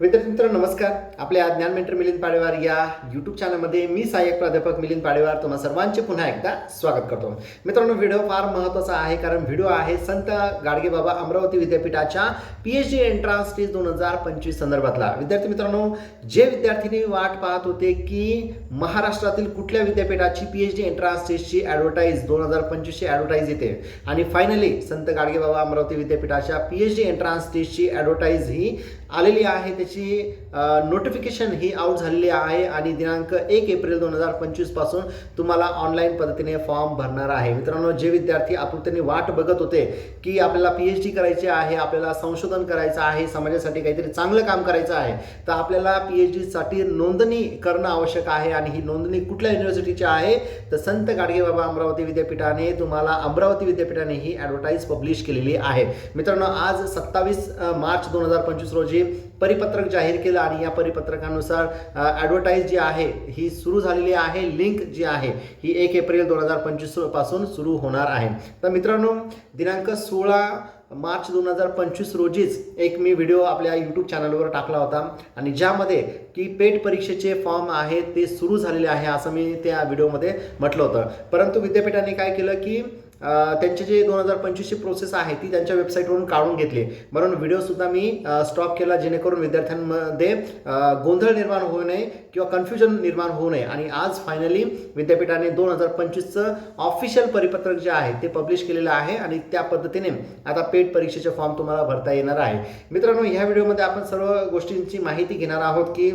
विद्यार्थी मित्र नमस्कार. आपल्या ज्ञान मेंटर मिलिंद पाडेवार या यूट्यूब चॅनलमध्ये मी सहाय्यक प्राध्यापक मिलिंद पाडेवार तुम्हा सर्वांचे पुन्हा एकदा स्वागत करतो. मित्रांनो व्हिडिओ फार महत्त्वाचा आहे कारण व्हिडिओ आहे संत गाडगे बाबा अमरावती विद्यापीठाच्या P H D entrance test दोन हजार पंचवीस संदर्भातला. विद्यार्थी मित्रांनो जे विद्यार्थिनी वाट पाहत होते की महाराष्ट्रातील कुठल्या विद्यापीठाची पी एच डी एंट्रान्स टेस्टची ॲडव्हर्टाईज दोन हजार पंचवीसची ॲडव्हर्टाईज येते? आणि फायनली संत गाडगे बाबा अमरावती विद्यापीठाच्या पी एच डी एंट्रान्स टेस्टची ॲडव्हर्टाईज ही आलेली आहे. त्याची नोटिफिकेशन ही आउट झालेली आहे आणि दिनांक एक एप्रिल दोन हजार पंचवीसपासून तुम्हाला ऑनलाईन पद्धतीने फॉर्म भरणार आहे. मित्रांनो जे विद्यार्थी आतुरतेने वाट बघत होते की आपल्याला पी एच डी करायची आहे आपल्याला संशोधन करायचं आहे समाजासाठी काहीतरी चांगलं काम करायचं आहे तर आपल्याला पी एच डीसाठी नोंदणी करणं आवश्यक आहे आणि ही नोंदणी कुठल्या युनिव्हर्सिटीची आहे? तर संत गाडगेबाबा अमरावती विद्यापीठाने तुम्हाला अमरावती विद्यापीठाने ही ॲडव्हर्टाईज पब्लिश केलेली आहे. मित्रांनो आज सत्तावीस मार्च दोन हजार पंचवीस रोजी परिपत्रक जाहीर केलं आणि या परिपत्रकानुसार ॲडव्हर्टाईज जी आहे ही सुरू झालेली आहे लिंक जी आहे ही एक एप्रिल दोन हजार पंचवीसपासून सुरू होणार आहे. तर मित्रांनो दिनांक सोळा मार्च दोन हजार पंचवीस रोजीच एक मी व्हिडिओ आपल्या यूट्यूब चॅनलवर टाकला होता. आणि ज्यामध्ये की पेट परीक्षेचे फॉर्म आहेत ते सुरू झालेले आहे असं मी त्या व्हिडिओमध्ये म्हटलं होतं. परंतु विद्यापीठाने काय केलं की त्यांचे जे दोन हजार पंचवीसची प्रोसेस आहे ती त्यांच्या वेबसाईटवरून काढून घेतली म्हणून व्हिडिओसुद्धा मी स्टॉप केला जेणेकरून विद्यार्थ्यांमध्ये गोंधळ निर्माण होऊ नये किंवा कन्फ्युजन निर्माण होऊ नये. आणि आज फायनली विद्यापीठाने दोन हजार पंचवीसचं ऑफिशियल परिपत्रक जे आहे ते पब्लिश केलेलं आहे आणि त्या पद्धतीने आता पेट परीक्षेचे फॉर्म तुम्हाला भरता येणार आहे. मित्रांनो ह्या व्हिडिओमध्ये आपण सर्व गोष्टींची माहिती घेणार आहोत की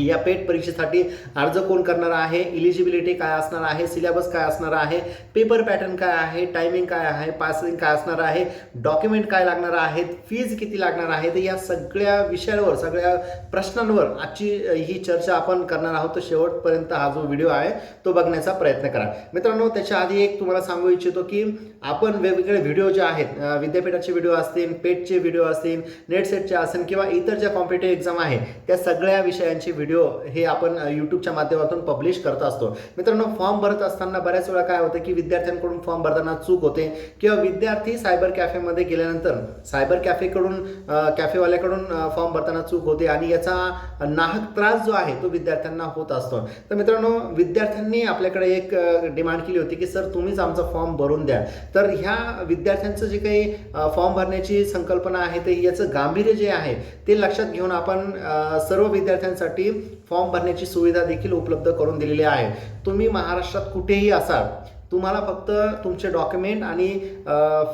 या पेट परीक्षेसाठी अर्ज कोण करणार आहे? इलिजिबिलिटी काय असणार आहे? सिलेबस काय असणार आहे? पेपर पॅटर्न काय आहे? टायमिंग काय आहे? पासिंग काय असणार आहे? डॉक्युमेंट काय लागणार आहेत? फीज किती लागणार आहे तर या सगळ्या विषयावर सगळ्या प्रश्नांवर आजची ही चर्चा आपण करणार आहोत. तर शेवटपर्यंत हा जो व्हिडिओ आहे तो बघण्याचा प्रयत्न करा. मित्रांनो त्याच्या आधी एक तुम्हाला सांगू इच्छितो की आपण वेगवेगळे व्हिडिओ जे आहेत विद्यापीठाचे व्हिडिओ असतील पेटचे व्हिडिओ असतील नेट सेटचे असेल किंवा इतर ज्या कॉम्पिटेटिव्ह एक्झाम आहे त्या सगळ्या विषयांचे व्हिडिओ हे आपण यूट्यूबच्या माध्यमातून पब्लिश करत असतो. मित्रांनो फॉर्म भरत असताना बऱ्याच वेळा काय होतं की विद्यार्थ्यांकडून फॉर्म भरताना चूक होते किंवा विद्यार्थी सायबर कॅफेमध्ये गेल्यानंतर सायबर कॅफेकडून कॅफेवाल्याकडून फॉर्म भरताना चूक होते आणि याचा नाहक त्रास जो आहे तो विद्यार्थ्यांना होत असतो. तर मित्रांनो विद्यार्थ्यांनी आपल्याकडे एक डिमांड केली होती की सर तुम्हीच आमचा फॉर्म भरून द्या. तर ह्या विद्यार्थ्यांचं जे काही फॉर्म भरण्याची संकल्पना आहे ते याचं गांभीर्य जे आहे ते लक्षात घेऊन आपण सर्व विद्यार्थ्यांसाठी फॉर्म भरण्याची सुविधा देखील उपलब्ध करून दिलेली आहे. तुम्ही महाराष्ट्रात कुठेही असाल तुम्हाला फक्त तुमचे डॉक्युमेंट आणि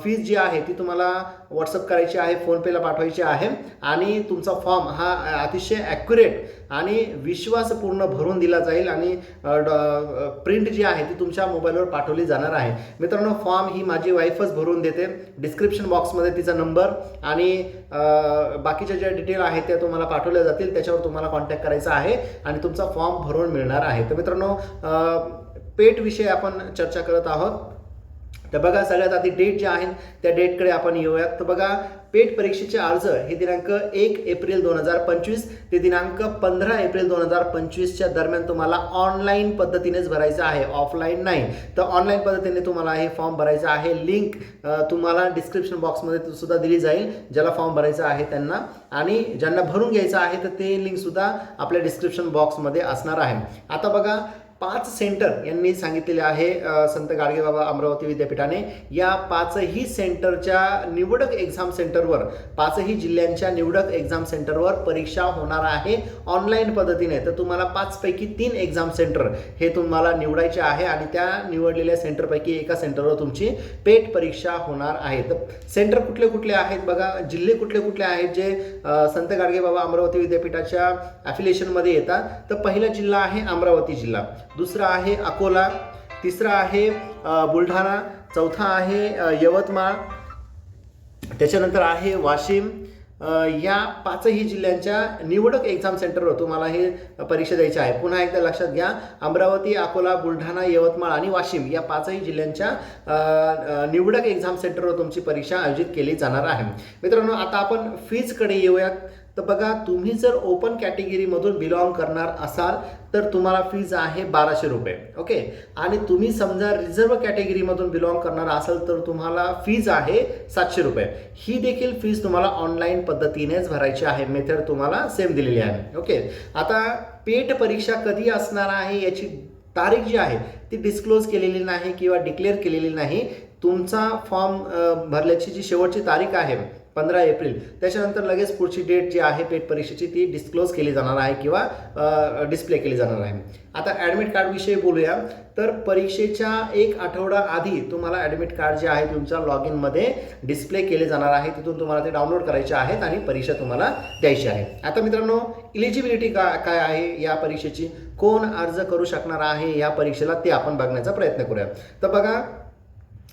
फीज जी आहे ती तुम्हाला व्हॉट्सअप करायची आहे फोनपेला पाठवायची आहे आणि तुमचा फॉर्म हा अतिशय ॲक्युरेट आणि विश्वासपूर्ण भरून दिला जाईल आणि प्रिंट जी आहे ती तुमच्या मोबाईलवर पाठवली जाणार आहे. मित्रांनो फॉर्म ही माझी वाईफच भरून देते. डिस्क्रिप्शन बॉक्समध्ये तिचा नंबर आणि बाकीच्या ज्या डिटेल आहेत त्या तुम्हाला पाठवल्या जातील त्याच्यावर तुम्हाला कॉन्टॅक्ट करायचा आहे आणि तुमचा फॉर्म भरून मिळणार आहे. तर मित्रांनो अ, पेट आपण चर्चा करत आहोत. तर बघा सगळ्यात आधी डेट जे आहेत त्या डेटकडे आपण येऊयात. तर बघा पेट परीक्षेचे अर्ज हे दिनांक एक एप्रिल दोन हजार पंचवीस ते दिनांक पंधरा एप्रिल दोन हजार पंचवीसच्या दरम्यान तुम्हाला ऑनलाईन पद्धतीनेच भरायचं आहे. ऑफलाईन नाही. तर ऑनलाईन पद्धतीने तुम्हाला हे फॉर्म भरायचं आहे. लिंक तुम्हाला डिस्क्रिप्शन बॉक्समध्ये सुद्धा दिली जाईल ज्याला फॉर्म भरायचा आहे त्यांना. आणि ज्यांना भरून घ्यायचं आहे तर ते लिंकसुद्धा आपल्या डिस्क्रिप्शन बॉक्समध्ये असणार आहे. आता बघा पाच सेंटर यांनी सांगितलेले आहे संत गाडगेबाबा अमरावती विद्यापीठाने. या पाचही सेंटरच्या निवडक एक्झाम सेंटरवर पाचही जिल्ह्यांच्या निवडक एक्झाम सेंटरवर परीक्षा होणार आहे ऑनलाईन पद्धतीने. तर तुम्हाला पाचपैकी तीन एक्झाम सेंटर हे तुम्हाला निवडायचे आहे आणि त्या निवडलेल्या सेंटरपैकी एका सेंटरवर तुमची पेट परीक्षा होणार आहे. तर सेंटर कुठले कुठले आहेत बघा जिल्हे कुठले कुठले आहेत जे संत गाडगेबाबा अमरावती विद्यापीठाच्या ॲफिलिएशनमध्ये येतात? तर पहिला जिल्हा आहे अमरावती जिल्हा. दुसरा आहे अकोला तिसरा आहे बुलढाणा चौथा आहे यवतमाळ त्याच्यानंतर आहे वाशिम. या पाचही जिल्ह्यांच्या निवडक एक्झाम सेंटरवर तुम्हाला हे परीक्षा द्यायची आहे पुन्हा एकदा लक्षात घ्या अमरावती अकोला बुलढाणा यवतमाळ आणि वाशिम या पाचही जिल्ह्यांच्या निवडक एक्झाम सेंटरवर तुमची परीक्षा आयोजित केली जाणार आहे. मित्रांनो आता आपण फीजकडे येऊयात. तर बघा तुम्ही जर ओपन कॅटेगरीमधून बिलॉंग करणार असाल तर तुम्हाला फीज आहे बाराशे रुपये ओके आणि तुम्ही समजा रिझर्व कॅटेगरीमधून बिलॉंग करणार असाल तर तुम्हाला फीज आहे सातशे रुपये. ही देखील फीज तुम्हाला ऑनलाईन पद्धतीनेच भरायची आहे मेथड तुम्हाला सेम दिलेली आहे ओके आता पेट परीक्षा कधी असणार आहे याची तारीख जी आहे ती डिस्क्लोज केलेली नाही किंवा डिक्लेअर केलेली नाही. तुमचा फॉर्म भरल्याची जी शेवटची तारीख आहे पंधरा एप्रिल. त्याच्यानंतर लगेच पुढची डेट जी आहे पेट परीक्षेची ती डिस्क्लोज केली जाणार आहे किंवा डिस्प्ले केली जाणार आहे. आता ॲडमिट कार्डविषयी बोलूया. तर परीक्षेच्या एक आठवडा आधी तुम्हाला ॲडमिट कार्ड जे आहे तुमच्या लॉग इनमध्ये डिस्प्ले केले जाणार आहे. तिथून तुम्हाला ते डाउनलोड करायचे आहेत आणि परीक्षा तुम्हाला द्यायची आहे. आता मित्रांनो इलिजिबिलिटी का काय आहे या परीक्षेची? कोण अर्ज करू शकणार आहे या परीक्षेला ते आपण बघण्याचा प्रयत्न करूया. तर बघा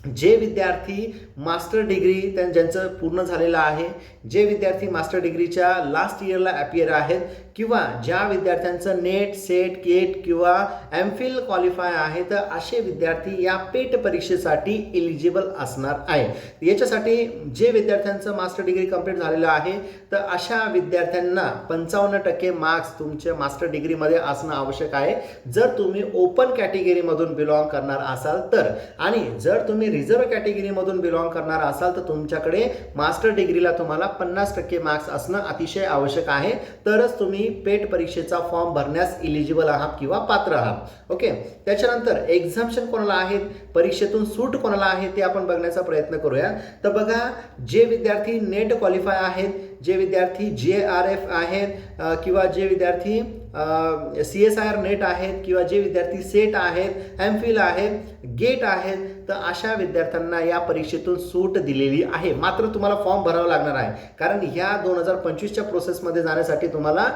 जे विद्यार्थी मास्टर डिग्री त्यां ज्यांचं पूर्ण झालेलं आहे जे विद्यार्थी मास्टर डिग्रीच्या लास्ट इयरला ॲपियर आहेत किंवा ज्या विद्यार्थ्यांचं नेट सेट गेट किंवा एम फिल क्वालिफाय आहे तर असे विद्यार्थी या पेट परीक्षेसाठी एलिजिबल असणार आहे याच्यासाठी जे विद्यार्थ्यांचं मास्टर डिग्री कंप्लीट झालेलं आहे तर अशा विद्यार्थ्यांना पंचावन्न टक्के मार्क्स तुमच्या मास्टर डिग्रीमध्ये असणं आवश्यक आहे. जर तुम्ही ओपन कॅटेगरीमधून बिलॉंग करणार असाल तर आणि जर तुम्ही रिझर्व कॅटेगरीमधून बिलॉंग करणार असाल तर तुमच्याकडे मास्टर डिग्रीला तुम्हाला पन्नास टक्के मार्क्स असणं अतिशय आवश्यक आहे. तरच तुम्ही पेट परीक्षेचा फॉर्म भरण्यास इलिजिबल आहात किंवा पात्र आहात. ओके त्याच्यानंतर एक्झाम्शन कोणाला आहेत? परीक्षेतून सूट कोणाला आहे ते आपण बघण्याचा प्रयत्न करूया. तर बघा जे विद्यार्थी नेट क्वालिफाय आहेत जे विद्यार्थी जे आर एफ आहेत किंवा जे विद्यार्थी C S I R NET आहेत किंवा जे विद्यार्थी सेट आहेत एम फिल आहेत गेट आहेत तर अशा विद्यार्थ्यांना या परीक्षेतून सूट दिलेली आहे. मात्र तुम्हाला फॉर्म भरावा लागणार आहे. कारण ह्या दोन हजार पंचवीसच्या प्रोसेसमध्ये जाण्यासाठी तुम्हाला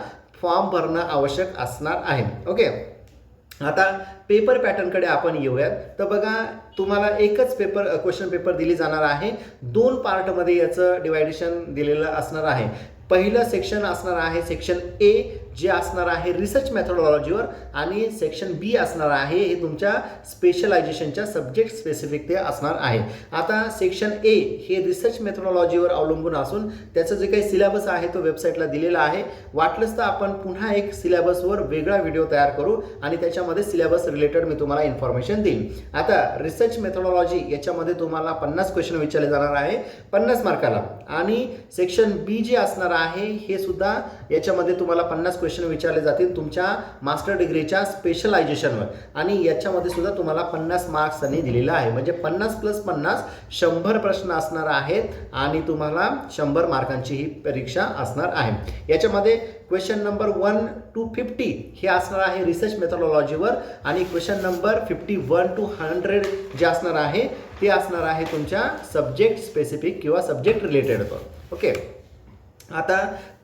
फॉर्म भरणं आवश्यक असणार आहे. ओके आता पेपर पॅटर्नकडे आपण येऊयात. तर बघा तुम्हाला एकच पेपर क्वेश्चन पेपर दिली जाणार आहे. दोन पार्टमध्ये याचं डिवायडेशन दिलेलं असणार आहे. पहिलं सेक्शन असणार आहे सेक्शन ए जे असणार आहे रिसर्च मेथडॉलॉजीवर आणि सेक्शन बी असणार आहे हे तुमच्या स्पेशलायझेशनच्या सब्जेक्ट स्पेसिफिक ते असणार आहे. आता सेक्शन ए हे रिसर्च मेथडॉलॉजीवर अवलंबून असून त्याचं जे काही सिलेबस आहे तो वेबसाईटला दिलेला आहे. वाटलंच तर आपण पुन्हा एक सिलेबसवर वेगळा व्हिडिओ तयार करू आणि त्याच्यामध्ये सिलेबस रिलेटेड मी तुम्हाला इन्फॉर्मेशन देईन. आता रिसर्च मेथडॉलॉजी याच्यामध्ये तुम्हाला पन्नास क्वेश्चन विचारले जाणार आहे. पन्नास मार्काला आणि सेक्शन बी जे असणार आहे हे सुद्धा याच्यामध्ये तुम्हाला पन्नास क्वेश्चन विचारले जातील तुमच्या मास्टर डिग्रीच्या स्पेशलायझेशनवर आणि याच्यामध्ये सुद्धा तुम्हाला पन्नास मार्क्स त्यांनी दिलेला आहे. म्हणजे पन्नास प्लस पन्नास शंभर प्रश्न असणार आहेत आणि तुम्हाला शंभर मार्कांची ही परीक्षा असणार आहे. याच्यामध्ये question number one two fifty हे असणार आहे रिसर्च मेथॉलॉजीवर आणि question number fifty one two hundred जे असणार आहे ते असणार आहे तुमच्या सब्जेक्ट स्पेसिफिक किंवा सब्जेक्ट रिलेटेडवर ओके आता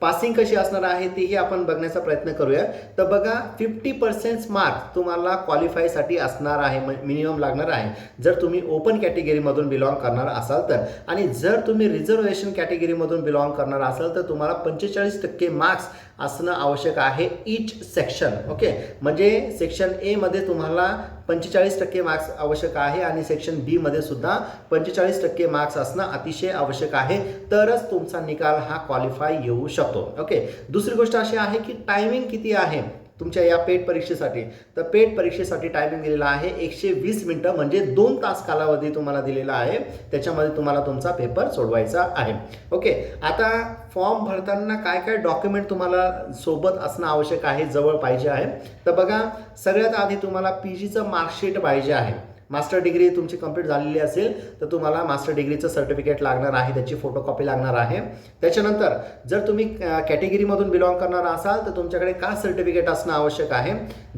पासिंग कशी असणार आहे तेही आपण बघण्याचा प्रयत्न करूया. तर बघा फिफ्टी पर्सेंट मार्क तुम्हाला क्वालिफायसाठी असणार आहे मिनिमम लागणार आहे. जर तुम्ही ओपन कॅटेगरीमधून बिलॉंग करणार असाल तर. आणि जर तुम्ही रिझर्वेशन कॅटेगरीमधून बिलॉंग करणार असाल तर तुम्हाला पंचेचाळीस टक्के मार्क्स असणं आवश्यक आहे इच सेक्शन ओके म्हणजे सेक्शन एमध्ये तुम्हाला पंचेचाळीस टक्के मार्क्स आवश्यक आहे आणि सेक्शन बीमध्ये सुद्धा पंचेचाळीस टक्के मार्क्स असणं अतिशय आवश्यक आहे. तरच तुमचा निकाल हा क्वालिफाय येऊ शकतो. ओके दुसरी गोष्ट अशी आहे की टायमिंग किती आहे तुमच्या या पेट परीक्षेसाठी? तर पेट परीक्षेसाठी टायमिंग दिलेला आहे एकशे वीस मिनटं म्हणजे दोन तास कालावधी तुम्हाला दिलेला आहे. त्याच्यामध्ये तुम्हाला तुमचा पेपर सोडवायचा आहे. ओके आता फॉर्म भरताना काय काय डॉक्युमेंट तुम्हाला सोबत असणं आवश्यक आहे जवळ पाहिजे आहे? तर बघा सगळ्यात आधी तुम्हाला पी जीचं मार्कशीट पाहिजे आहे. मास्टर डिग्री तुमची कंप्लीट झालेली असेल तर तुम्हाला मास्टर डिग्रीचं सर्टिफिकेट लागणार आहे त्याची फोटोकॉपी लागणार आहे. त्याच्यानंतर जर तुम्ही कॅटेगरीमधून बिलॉंग करणार असाल तर तुमच्याकडे कास्ट सर्टिफिकेट असणं आवश्यक आहे?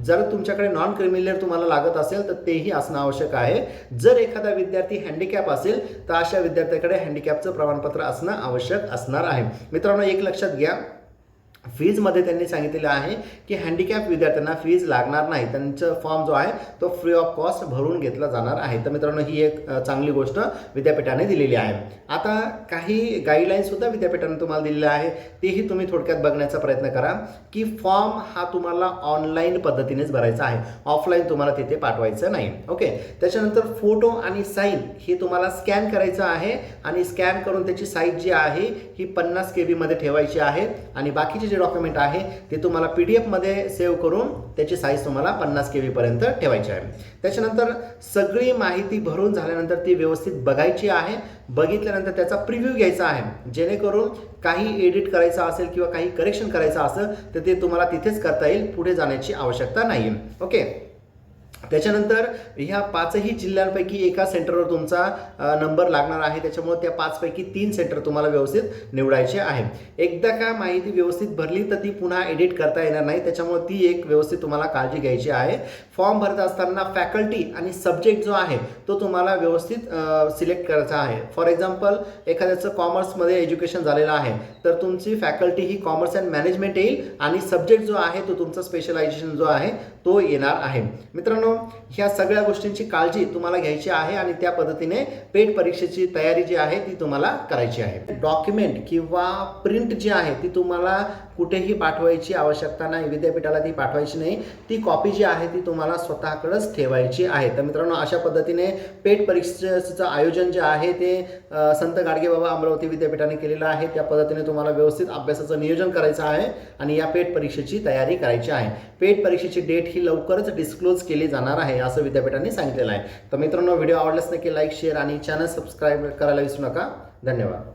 जर तुमच्याकडे नॉन क्रिमिलियर तुम्हाला लागत असेल तर तेही असणं आवश्यक आहे. जर एखादा विद्यार्थी हँडिकॅप असेल तर अशा विद्यार्थ्याकडे हँडिकॅपचं प्रमाणपत्र असणं आवश्यक असणार आहे. मित्रांनो एक लक्षात घ्या. फीजमध्ये त्यांनी सांगितलेलं आहे की हँडिकॅप विद्यार्थ्यांना फीज लागणार नाही. त्यांचं फॉर्म जो आहे तो फ्री ऑफ कॉस्ट भरून घेतला जाणार आहे. तर मित्रांनो ही एक चांगली गोष्ट विद्यापीठाने दिलेली आहे. आता काही गाईडलाईन्ससुद्धा विद्यापीठाने तुम्हाला दिलेल्या आहे तेही तुम्ही थोडक्यात बघण्याचा प्रयत्न करा की फॉर्म हा तुम्हाला ऑनलाईन पद्धतीनेच भरायचा आहे. ऑफलाईन तुम्हाला तिथे पाठवायचं नाही. ओके त्याच्यानंतर फोटो आणि साईन हे तुम्हाला स्कॅन करायचं आहे आणि स्कॅन करून त्याची साईज जी आहे ही पन्नास के बीमध्ये ठेवायची आहे आणि बाकीचे जे डॉक्युमेंट आहे ते तुम्हाला पी डी एफमध्ये सेव्ह करून त्याची साईज तुम्हाला पन्नास के व्हीपर्यंत ठेवायची आहे. त्याच्यानंतर सगळी माहिती भरून झाल्यानंतर ती व्यवस्थित बघायची आहे. बघितल्यानंतर त्याचा प्रिव्ह्यू घ्यायचा आहे. जेणेकरून काही एडिट करायचं असेल किंवा काही करेक्शन करायचं असेल तर ते तुम्हाला तिथेच करता येईल. पुढे जाण्याची आवश्यकता नाही ओके त्याच्यानंतर ह्या पाचही जिल्ह्यांपैकी एका सेंटरवर तुमचा नंबर लागणार आहे. त्याच्यामुळे त्या पाचपैकी तीन सेंटर तुम्हाला व्यवस्थित निवडायचे आहे. एकदा का माहिती व्यवस्थित भरली तर ती पुन्हा एडिट करता येणार नाही. त्याच्यामुळे ती एक व्यवस्थित तुम्हाला काळजी घ्यायची आहे. फॉर्म भरत असताना फॅकल्टी आणि सब्जेक्ट जो आहे तो तुम्हाला व्यवस्थित सिलेक्ट करायचा आहे. फॉर एक्झाम्पल एखाद्याचं कॉमर्समध्ये एज्युकेशन झालेलं आहे तर तुमची फॅकल्टी ही कॉमर्स अँड मॅनेजमेंट येईल आणि सब्जेक्ट जो आहे तो तुमचा स्पेशलायझेशन जो आहे तो येणार आहे. मित्रांनो ह्या सगळ्या गोष्टींची काळजी तुम्हाला घ्यायची आहे आणि त्या पद्धतीने पेट परीक्षेची तयारी जी आहे ती तुम्हाला करायची आहे. डॉक्युमेंट किंवा प्रिंट जी आहे ती तुम्हाला कुठेही पाठवायची आवश्यकता नाही विद्यापीठाला ती पाठवायची नाही. ती कॉपी जी आहे ती तुम्हाला स्वतःकडंच ठेवायची आहे. तर मित्रांनो अशा पद्धतीने पेट परीक्षेचं आयोजन जे आहे ते संत गाडगेबाबा अमरावती विद्यापीठाने केलेलं आहे. त्या पद्धतीने तुम्हाला व्यवस्थित अभ्यासाचं नियोजन करायचं आहे आणि या पेट परीक्षेची तयारी करायची आहे. पेट परीक्षेची डेट ही लवकरच डिस्क्लोज केली जाणार आहे असं विद्यापीठाने सांगितलेलं आहे. तर मित्रांनो व्हिडिओ आवडल्यास नक्की लाईक शेअर आणि चॅनल सबस्क्राईब करायला विसरू नका. धन्यवाद.